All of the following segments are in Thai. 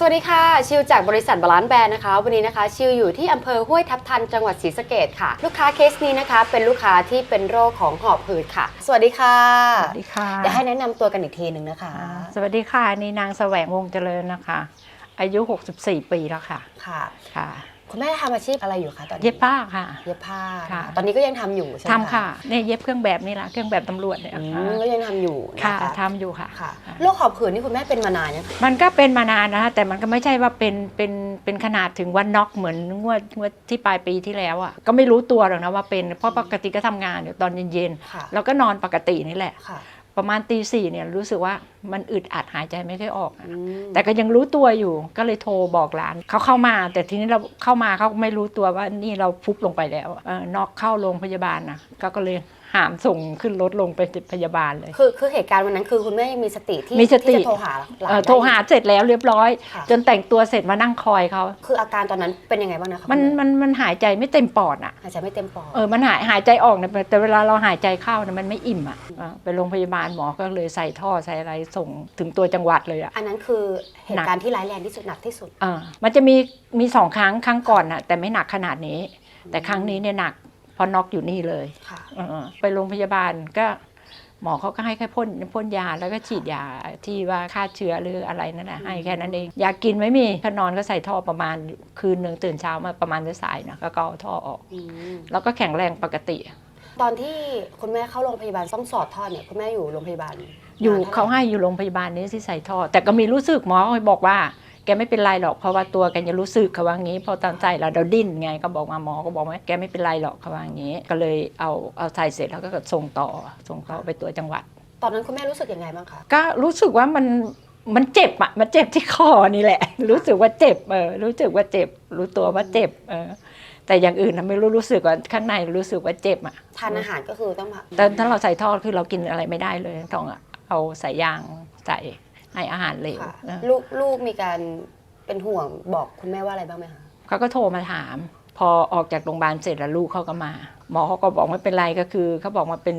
สวัสดีค่ะ ชิวจากบริษัทบาลานซ์แบรนด์นะคะ วันนี้นะคะ ชิวอยู่ที่อำเภอห้วยทับทันจังหวัดศรีสะเกดค่ะ ลูกค้าเคสนี้นะคะ เป็นลูกค้าที่เป็นโรคของหอบหืดค่ะ สวัสดีค่ะสวัสดีค่ะเดี๋ยวให้แนะนำตัวกันอีกทีหนึ่งนะคะอ่าสวัสดีค่ะนี่นางแสวงวงศ์เจริญนะคะ อายุ 64 ปีแล้วค่ะค่ะค่ะ คุณแม่ทำอาชีพอะไรอยู่คะตอนนี้เย็บผ้าค่ะ เย็บผ้าค่ะ ตอนนี้ก็ยังทำอยู่ใช่ไหมทำค่ะเนี่ยเย็บเครื่องแบบนี่แหละเครื่องแบบตำรวจเนี่ยอืค่ะมก็ยังทำอยู่นค่ะทำอยู่ค่ะ ค่ะโรคหอบหืดนี่คุณแม่เป็นมานานยังคะมันก็เป็นมานานนะคะแต่มันก็ไม่ใช่ว่าเป็นเป็นเป็นขนาดถึงวันน็อกเหมือนงวดงวดที่ปลายปีที่แล้วอะก็ไม่รู้ตัวหรอกนะว่าเป็นเพราะปกติก็ทำงานอยู่ตอนเย็นค่ะๆแล้วก็นอนปกตินี่แหละ ค่ะ ประมาณตีสี่เนี่ยรู้สึกว่ามันอึดอัดหายใจไม่ค่อยออกอะอืมแต่ก็ยังรู้ตัวอยู่ก็เลยโทรบอกร้านเขาเข้ามา แต่ทีนี้เราเข้ามาเขาไม่รู้ตัวว่านี่เราฟุบลงไปแล้วเออนอกเข้าโรงพยาบาลนะก็ก็เลย หามส่งขึ้นรถลงไปพยาบาลเลย คือคือเหตุการณ์วันนั้นคือคุณแม่ยังมีสติที่มีสติที่จะโทรหาหลานเอ่อได้โทรหาเสร็จแล้วเรียบร้อยค่ะจนแต่งตัวเสร็จมานั่งคอยเขาคืออาการตอนนั้นเป็นยังไงบ้างนะคะมันคุณแมันมันหายใจไม่เต็มปอดอะหายใจไม่เต็มปอดเออมันหายหายใจออกนะแต่เวลาเราหายใจเข้าเนี่ยมันไม่อิ่มอะเออไปโรงพยาบาลหมอก็เลยใส่ท่อใส่อะไรส่งถึงตัวจังหวัดเลยอะอันนั้นคือเหตุการณ์ที่ร้ายแรงที่สุดหนักที่สุดเออมันจะมีมีสองครั้งครั้งก่อนน่ะแต่ไม่หนักขนาดนี้ แต่ครั้งนี้เนี่ยหนักเพอน็อกอยู่นี่เลยค่ะเออไปโรงพยาบาลก็หมอเขาก็ให้แค่พ่นพ่นยาแล้วก็ฉีดยาที่ว่าฆ่าเชื้อหรืออะไรนั่นแหละให้แค่นั้นเองยากินไม่มีถ้านอนก็ใส่ท่อประมาณคืนหนึ่งตื่นเช้ามาประมาณสายๆนะก็ก็เอาท่อออกอืมแล้วก็แข็งแรงปกติ ตอนที่คุณแม่เข้าโรงพยาบาลต้องสอดท่อเนี่ยคุณแม่อยู่โรงพยาบาล อยู่นนเขาให้อยู่โรงพยาบาลนี้ที่ใส่ท่อ แต่ก็มีรู้สึกหมอเขาบอกว่า แกไม่เป็นไรหรอกเพราะว่าตัวแกจะรู้สึกเขาว่างี้พอตอนใส่เราเราดิ้นไงก็บอกมาหมอก็บอกว่าแกไม่เป็นไรหรอกเขาว่างี้ ก็เลยเอาเอาใส่เสร็จแล้วก็ส่งต่อส่งต่อไปตัวจังหวัด ตอนนั้นคุณแม่รู้สึกยังไงบ้างคะก็รู้สึกว่ามันมันเจ็บอะมันเจ็บที่คอนี่แหละ รู้สึกว่าเจ็บเออรู้สึกว่าเจ็บ รู้ตัวว่าเจ็บเออแต่อย่างอื่นน่ะไม่รู้รู้สึกว่าข้างในรู้สึกว่าเจ็บอะทานอาหารก็คือต้องมาแต่ถ้าเราใส่ท่อคือเรากินอะไรไม่ได้เลยต้องเอาใส่ยางใส่ ให้อาหารเหลวค่ะเออลูกลูกมีการเป็นห่วงบอกคุณแม่ว่าอะไรบ้างไหมคะเขาก็โทรมาถาม พอออกจากโรงพยาบาลเสร็จแล้วลูกเขาก็มา หมอเขาก็บอกไม่เป็นไรก็คือเขาบอกมาเป็น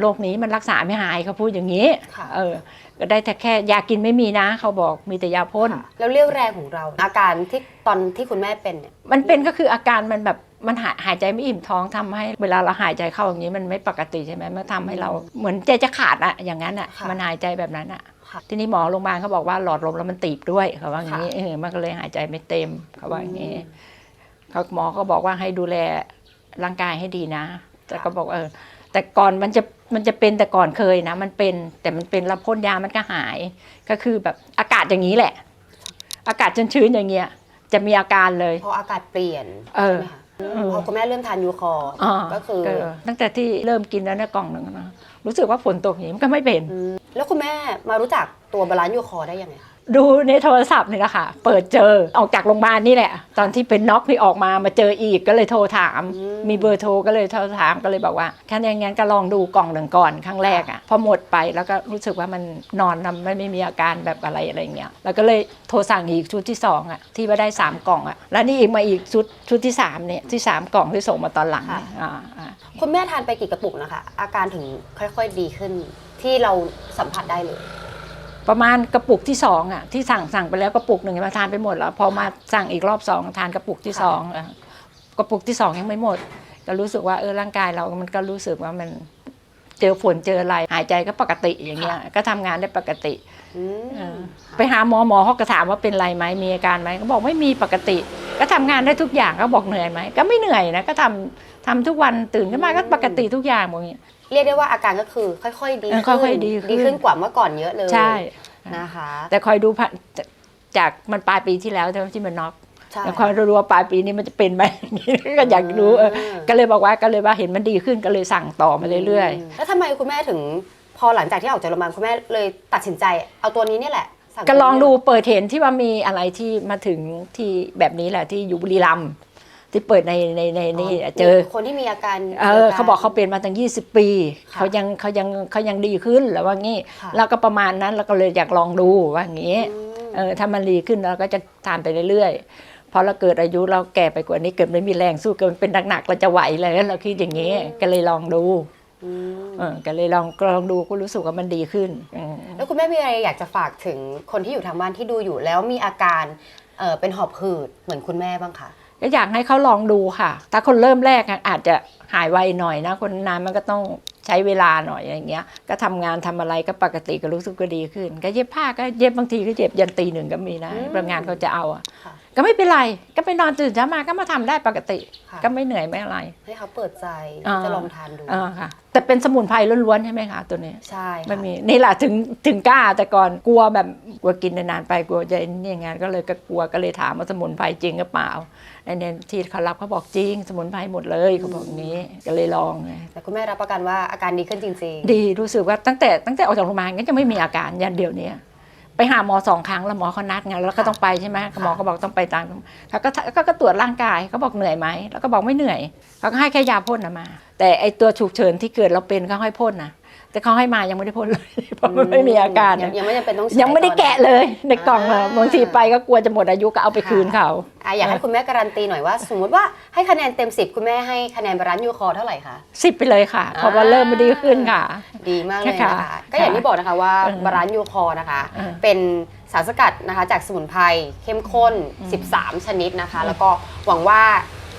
โรคนี้มันรักษาไม่หายเขาพูดอย่างนี้ ค่ะเออ ก็ได้แต่แค่ยากินไม่มีนะ เขาบอกมีแต่ยาพ่นค่ะแล้วเรี่ยวแรงของเรา อาการที่ตอนที่คุณแม่เป็นเนี่ยมันเป็นก็คืออาการมันแบบมันหายหายใจไม่อิ่มท้องทำให้เวลาเราหายใจเข้าอย่างนี้มันไม่ปกติใช่ไหมมันทำให้เราเหมือนใจจะขาดอะอย่างนั้นอะค่ะมันหายใจแบบนั้นอะค่ะ ทีนี้หมอโรงพยาบาลเขาบอกว่าหลอดลมแล้วมันตีบด้วยเขาว่าอย่างนี้เออมันก็เลยหายใจไม่เต็มเขาว่าอย่างนี้เขาหมอก็บอกว่าให้ดูแลร่างกายให้ดีนะ แต่ก็บอกเออแต่ก่อนมันจะมันจะเป็นแต่ก่อนเคยนะ มันเป็นแต่มันเป็นแล้วพ่นยามันก็หาย ก็คือแบบอากาศอย่างนี้แหละ อากาศชื้นๆอย่างเงี้ย จะมีอาการเลย พออากาศเปลี่ยนเออใช่ไหมคะพอคุณแม่เริ่มทานยูคอร์อ่าก็คือเตั้งแต่ที่เริ่มกินแล้วเนี่ยกล่องหนึ่งนะรู้สึกว่าฝนตกอย่างนี้มันก็ไม่เป็นม แล้วคุณแม่มารู้จักตัวบาลานซ์ยูคอร์ได้ยังไงคะ ดูในโทรศัพท์นี่แหละค่ะ เปิดเจอออกจากโรงพยาบาลนี่แหละ ตอนที่เป็นน็อกที่ออกมามาเจออีกก็เลยโทรถาม อืม มีเบอร์โทรก็เลยโทรถามก็เลยบอกว่าแค่อย่างงั้นก็ลองดูกล่องหนึ่งก่อนครั้งแรกอะพอหมดไปแล้วก็รู้สึกว่ามันนอนนะไม่ไม่มีอาการแบบอะไรอะไรเงี้ยแล้วก็เลยโทรสั่งอีกชุดที่สองอะที่ว่าได้สามกล่องอะแล้วนี่อีกมาอีกชุดชุดที่สามเนี่ยที่สามกล่องที่ส่งมาตอนหลังเนี่ยอ่าอ่า คุณแม่ทานไปกี่กระปุกนะคะ อาการถึงค่อยๆดีขึ้น ที่เราสัมผัสได้เลย ประมาณกระปุกที่สองอะที่สั่งสั่งไปแล้วกระปุกหนึ่งมาทานไปหมดแล้วพอมาสั่งอีกรอบสองทานกระปุกที่ค่ะสองอะกระปุกที่สองยังไม่หมดก็รู้สึกว่าเออร่างกายเรามันก็รู้สึกว่ามันเจอฝนเจออะไรหายใจก็ปกติอย่างเงี้ย ก็ทำงานได้ปกติอืมเออไปหาหมอหมอเขาก็ถามว่าเป็นไรไหมมีอาการไหมก็บอกไม่มีปกติ ก็ทำงานได้ทุกอย่างก็บอกเหนื่อยไหมก็ไม่เหนื่อยนะก็ทำทำทุกวันตื่นขึ้นมาก็ปกติทุกอย่างหมดอย่าง เงี้ยเรียกได้ว่าอาการก็คือค่อยๆดีเออขึ้นค่อยๆดีขึ้น ดีขึ้นกว่าเมื่อก่อนเยอะเลยใช่ นะคะ แต่คอยดูผ่านจากมันปลายปีที่แล้วใช่ไหมที่มันน็อกใช่แล้วคอยรู้ว่าปลายปีนี้มันจะเป็นไหม ก็อยากรู้เออก็เลยบอกว่าก็เลยว่าเห็นมันดีขึ้นก็เลยสั่งต่อมาเรื่อยมแล้วทำไมคุณแม่ถึงพอหลังจากที่ออกจากโรงพยาบาลคุณแม่เลยตัดสินใจ เอาตัวนี้เนี่ยแหละสั่ๆก็ลองดูเปิดเห็นที่ว่ามีอะไรที่มาถึงที่แบบนี้แหละที่อยู่บุรีรัมย์ ที่เปิดในในในนี่เจอคนที่มีอาการเออเขาบอกเขาเป็นมาตั้ง 20 ปีค่ะเขายังเขายังเขายังดีขึ้นแล้วว่างี้ค่ะแล้วก็ประมาณนั้นเราก็เลยอยากลองดูว่างี้อืมเออถ้ามันดีขึ้นเราก็จะทานไปเรื่อยๆพอเราเกิดอายุเราแก่ไปกว่านี้เกิดไม่มีแรงสู้เกิดเป็นหนักๆเราจะไหวเลยเราคิดอย่างนี้ก็เลยลองดูอืมเออก็เลยลองลองดูก็รู้สึกว่ามันดีขึ้นอืมแล้วคุณแม่มีอะไรอยากจะฝากถึงคนที่อยู่ทางบ้านที่ดูอยู่แล้วมีอาการเอ่อเป็นหอบหืดเหมือนคุณแม่บ้างคะ ก็อยากให้เขาลองดูค่ะ ถ้าคนเริ่มแรกอะอาจจะหายไวหน่อยนะ คนนานมันก็ต้องใช้เวลาหน่อยอย่างเงี้ย ก็ทำงานทำอะไรก็ปกติก็รู้สึกก็ดีขึ้น ก็เย็บผ้าก็เย็บบางทีก็เย็บยันตีหนึ่งก็มีนะอืมบางงานเขาจะเอาอะค่ะ ก็ไม่เป็นไร ก็ไปนอนตื่นเช้ามาก็มาทำได้ปกติ ค่ะ ก็ไม่เหนื่อยไม่อะไร ให้เขาเปิดใจอ่า จะลองทานดูเออค่ะ แต่เป็นสมุนไพรล้วนๆใช่ไหมคะตัวนี้ ใช่ค่ะ ไม่มีนี่แหละถึงถึงกล้าแต่ก่อนกลัวแบบกลัวกินนานๆไปกลัวจะนี่อย่างงั้นก็เลยก็กลัวก็เลยถามว่าสมุนไพรจริงหรือเปล่าในเนี่ยที่เขารับเขาบอกจริง สมุนไพรหมดเลยเขาบอกอย่างนี้ก็เลยลองไงแต่คุณแม่รับประกันว่าอาการดีขึ้นจริง ดีรู้สึกว่าตั้งแต่ตั้งแต่ออกจากโรงพยาบาลก็จะไม่มีอาการยันเดียวเนี้ย ไปหาหมอสองครั้งแล้วหมอเขานัดไงแล้วก็ต้องไปใช่ไหมหมอก็บอกต้องไปตามเขาก็ก็ก็ตรวจร่างกายเขาบอกเหนื่อยไหมแล้วก็บอกไม่เหนื่อยเขาก็ให้แค่ยาพ่นนะมา แต่ไอตัวฉุกเฉินที่เกิดเราเป็นเขาให้พ่นนะ แต่เขาให้มายังไม่ได้พ่นเลยเพราะมันไม่มีอาการยันะงยังไม่จำเป็นต้องใช้ยังไม่ได้ตอนแกะเลยในกล่องอะอ่าบางทีไปก็กลัวจะหมดอายุก็เอาไปคืนเขาอะอยากให้คุณแม่การันตีหน่อยว่า สมมติว่าให้คะแนนเต็ม 10 คุณแม่ให้คะแนนบาลานซ์ยูคอเท่าไหร่คะสิบไปเลยค่ะเพราะว่าเริ่มมาดีขึ้นค่ะ ดีมากเลยนะคะค่ะก็อย่างที่บอกนะคะว่าเออบาลานซ์ยูคอนะคะเออเป็นสารสกัดนะคะจากสมุนไพรเข้มข้น 13 ชนิดนะคะ แล้วก็หวังว่า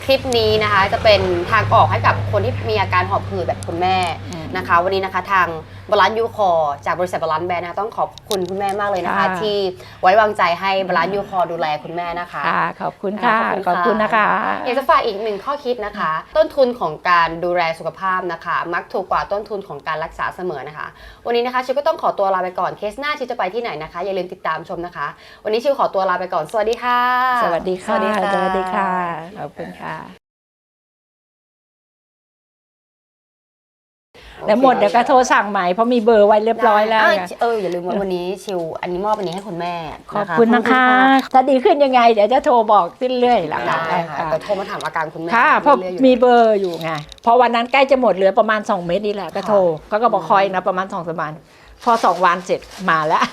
คลิปนี้นะคะจะเป็นทางออกให้กับคนที่มีอาการหอบหืดแบบคุณแม่ นะคะ วันนี้นะคะทางบาลานซ์ยูคอจากบริษัทบาลานซ์แบรนด์นะคะต้องขอบคุณคุณแม่มากเลยนะคะ ค่ะ ที่ไว้วางใจให้บาลานซ์ยูคอดูแลคุณแม่นะคะ ค่ะ ขอบคุณค่ะ ขขออบบคุคุณณค่ะนะคะ อยากจะฝากอีกหนึ่งข้อคิดนะคะ ต้นทุนของการดูแลสุขภาพนะคะ มักถูกกว่าต้นทุนของการรักษาเสมอนะคะ วันนี้นะคะชิวก็ต้องขอตัวลาไปก่อนเคสหน้าชิวจะไปที่ไหนนะคะ อย่าลืมติดตามชมนะคะ วันนี้ชิวขอตัวลาไปก่อนสวัสดีค่ะ สวัสดีค่ะ สวัสดีค่ะสวัสดีค่ะขอบคุณค่ะ เดี๋ยวหมดเดี๋ยวก็โทรสั่งใหม่เพราะมีเบอร์ไว้เรียบร้อยแล้ว ได้ไงเอออย่าลืมว่าวันนี้ชิวอันนี้มอบอันนี้ให้คุณแม่ขอบคุณนะคะ ถ้าดีขึ้นยังไงเดี๋ยวจะโทรบอกเรื่อยๆหลังได้ค่ะแต่โทรมาถามอาการคุณแม่ค่ะเพราะเรื่อยๆอยู่มีเบอร์อยู่ไงพอวันนั้นใกล้จะหมดเหลือประมาณ 2 เม็ดนี่แหละก็โทรเขาก็บอกคอยนะประมาณ2องสามวันพอสองวันเสร็จมาแล้ว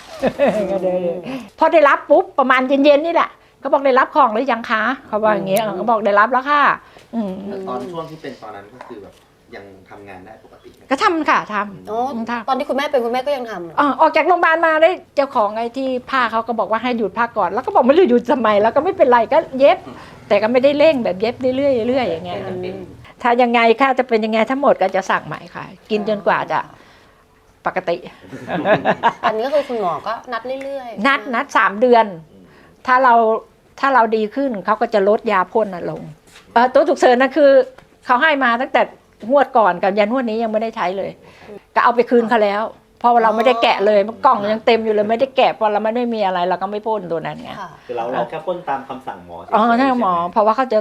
ก็เลยพอได้รับปุ๊บประมาณเย็นๆนี่แหละเขาบอกได้รับของหรือยังคะเขาบอกอย่างเงี้ยเขาบอกได้รับแล้วค่ะอืมแต่ตอนช่วงที่เป็นตอนนั้นก็คือแบบ ยังทำงานได้ปกติไหมก็ทำค่ะทำ โอ้ค่ะ ตอนที่คุณแม่เป็นคุณแม่ก็ยังทำเหรออ่าออกจากโรงพยาบาลมาได้เจ้าของไอ้ที่ผ้าเขาก็บอกว่าให้หยุดผ้าก่อน แล้วก็บอกไม่รู้หยุดทำไมแล้วก็ไม่เป็นไรก็เย็บ แต่ก็ไม่ได้เร่งแบบเย็บเรื่อยๆเรื่อยๆอย่างเงี้ยแต่เป็นถ้ายังไงค่าจะเป็นยังไงทั้งหมดก็จะสั่งใหม่ค่ะ กินจนกว่าจะปกติ อันนี้ก็คือคุณหมอก็นัดเรื่อยๆนัดนัดสามเดือน ถ้าเราถ้าเราดีขึ้นเขาก็จะลดยาพ่นน่ะลงเอ่อตัวฉุกเฉินนะคือเขาให้มาตั้งแต่ งวดก่อนกับยันงวดนี้ยังไม่ได้ใช้เลย ก็เอาไปคืนเขาแล้วเพราะว่าเราไม่ได้แกะเลยกล่องยังเต็มอยู่เลยไม่ได้แกะเพราะเราไม่ได้มีอะไรเราก็ไม่พ่นตัวนั้นไงค่ะคือเราเราแค่พ่นตามคำสั่งหมอเฉยๆอ๋อใช่หมอใช่ไเพราะว่าเขาจะ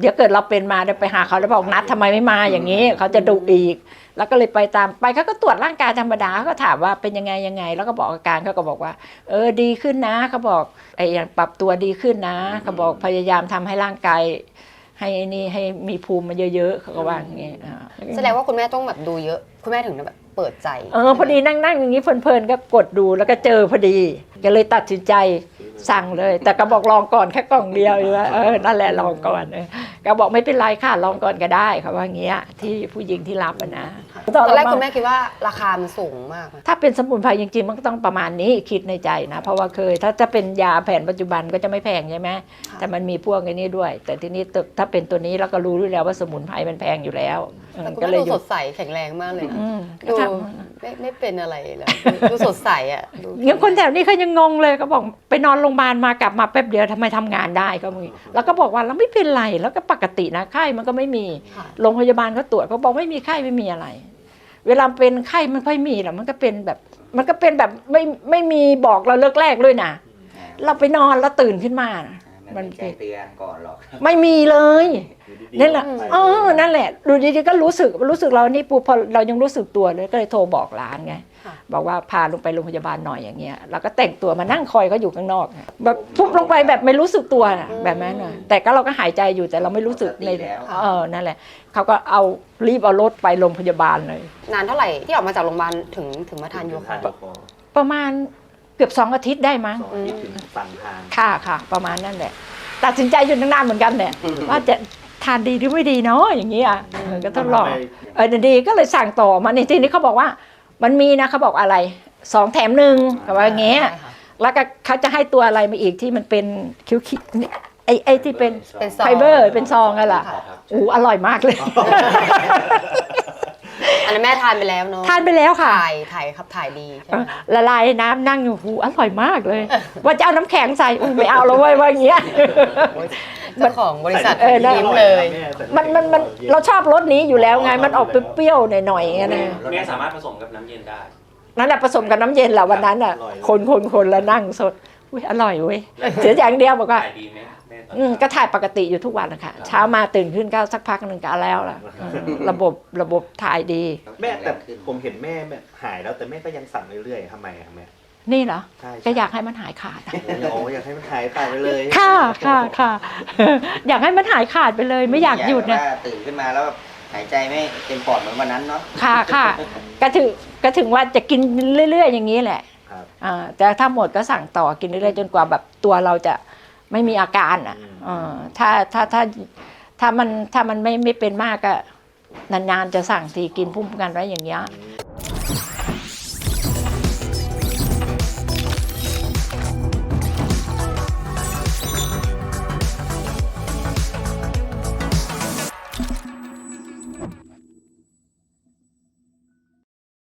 เดี๋ยวเกิดเราเป็นมาเดี๋ยวไปหาเขาแล้วบอกนัดทำไมไม่มาอย่างนี้เขาจะดุอีก แล้วก็เลยไปตามไปเขาก็ตรวจร่างกายธรรมดาเขาก็ถามว่าเป็นยังไงยังไง แล้วก็บอกอาการเขาก็บอกว่า เออดีขึ้นนะเขาบอกไอ้อย่างปรับตัวดีขึ้นนะเขาบอกพยายามทำให้ร่างกาย ให้ไอ้นี่ให้มีภูมิมาเยอะๆเขาก็ว่าอย่างงี้อ่า แสดงว่าคุณแม่ต้องแบบดูเยอะ คุณแม่ถึงแบบเปิดใจเออพอดีนั่งๆอย่างนี้เพลินๆก็กดดูแล้วก็เจอพอดีก็เลยตัดสินใจสั่งเลย แต่ก็บอกลองก่อนแค่กล่องเดียวอยู่ว่าเออนั่นแหละลองก่อนเออก็บอกไม่เป็นไรค่ะลองก่อนก็ได้เขาว่าอย่างเงี้ยที่ผู้หญิงที่รับอะนะ ตอนแรกคุณแม่คิดว่าราคามันสูงมากไหมถ้าเป็นสมุนไพรจริงๆมันก็ต้องประมาณนี้คิดในใจนะ เพราะว่าเคย ถ้าจะเป็นยาแผนปัจจุบันก็จะไม่แพงใช่ไหมแต่มันมีพวกไอ้นี้ด้วย แต่ทีนี้ตึกถ้าเป็นตัวนี้เราก็รู้ด้วยแล้วว่าสมุนไพรมันแพงอยู่แล้วเออแต่คุณก็แม่เลยดูหยุสดดใสแข็งแรงมากเลยนะอืมดูก็ทไม่ไม่เป็นอะไรเลยดูสดใสอะดูำยังคนแถวนี้เขายังงงเลยก็บอกไปนอนโรงพยาบาลมากลับมาแป๊บเดียวทำไมทำงานได้ก็มีแล้วก็บอกว่าเราไม่เป็นไรแล้วก็ปกตินะไข้มันก็ไม่มีค่ะโรงพยาบาลเขาตรวจเขาบอกไม่มีไข้ไม่มีอะไร เวลาเป็นไข้ไม่ค่อยมีหรอกมันก็เป็นแบบ มันก็เป็นแบบไม่ไม่มีบอกเราเลิกแรกด้วยนะเราไปนอนแล้วตื่นขึ้นมานะ มัมันนแจ้เป็งนเตือนก่อนหรอกไม่มีเลยอยู่ดีๆนั่นแหละก็ไปเออนั่นแหละดูดีๆก็รู้สึกรู้สึกเรานี่ปูพอเรายังรู้สึกตัวเลยก็เลยโทรบอกร้านไงค่ะบอกว่าพาลงไปโรงพยาบาลหน่อยอย่างเงี้ยเราก็แต่งตัวมานั่งคอยเขาอยู่ข้างนอกไงแบบพุบลงไปแบบไม่รู้สึกตัวน่ะแบบนั้นน่ะแต่ก็เราก็หายใจอยู่แต่เราไม่รู้สึกในปกติแล้วเออนั่นแหละเขาก็เอารีบเอารถไปโรงพยาบาลเลย นานเท่าไหร่ที่ออกมาจากโรงพยาบาลถึงถึงมาทานยูคาทานยูคอประมาณ เกือบสองอาทิตย์ได้มั้งสองอาทิตย์ถึงสั่งทานค่ะค่ะ ประมาณนั่นแหละตัดสินใจอยู่ตั้งนานเหมือนกันเนี่ยว่าจะทานดีหรือไม่ดีเนาะอย่างเงี้ยเออก็ทดลองทำไมเออดีก็เลยสั่งต่อมาในที่นี้เขาบอกว่า มันมีนะเขาบอกอะไรสองแถมหนึ่งเขาว่าอย่างเงี้ยใช่ค่ะแล้วก็เขาจะให้ตัวอะไรมาอีกที่มันเป็นคิ้วคิเนี่ยไอ้ไอ้ที่เป็นเป็นซอง ไฟเบอร์เป็นซองอะล่ะค่ะโอ้อร่อยมากเลย อันนั้นแม่ทานไปแล้วเนาะทานไปแล้วค่ะ ถ่ายถ่ายครับถ่ายดีใช่ไหมคะละลายน้ำนั่งอยู่หูอร่อยมากเลย ว่าจะเอาน้ำแข็งใส่อุ้ยไม่เอาแล้วเว้ยว่าอย่างเงี้ย เจ้าของบริษัทเออนะยิ้มเลย มันมันมันเราชอบรสนี้อยู่แล้วไงมันออกเปรี้ยวๆหน่อยๆอย่างเงี้ยนะแม่สามารถผสมกับน้ำเย็นได้ นั่นแหละผสมกับน้ำเย็นแหละวันนั้นอะ คนคนคนแล้วนั่งสดอุ้ยอร่อยเว้ยเสียอย่างเดียวบอกว่า ขายดีไหมแม่ต อนอืมก็ถ่ายปกติอยู่ทุกวันนะคะเช้ามาตื่นขึ้นก็สักพักหนึ่งก็เอาแล้วล่ะอืมระบบระบบถ่ายดี แม่แต่ผมเห็นแม่แบบหายแล้วแต่แม่ก็ยังสั่งเรื่อยๆทำไมอะแม่นี่เหรอใช่ก็อยากให้มันหายขาดอะโอ้อยากให้มันหายขาดไปเลยค่ะค่ะค่ะ อยากให้มันหายขาดไปเลยไม่อยากหยุดนะว่าตื่นขึ้นมาแล้วแบบหายใจไม่เต็มปอดเหมือนวันนั้นเนาะ ค่ะค่ะก็ถึงก็ถึงว่าจะกินเรื่อย ๆ อย่างนี้แหละครับ อ่าแต่ถ้าหมดก็สั่งต่อกินเรื่อยๆจนกว่าแบบตัวเราจะ ไม่มีอาการอะอืมอ่าถ้าถ้าถ้าถ้ามันถ้ามันไม่ไม่เป็นมากก็นานๆจะสั่งทีกินพุ่มกันไว้อย่างเงี้ยอืม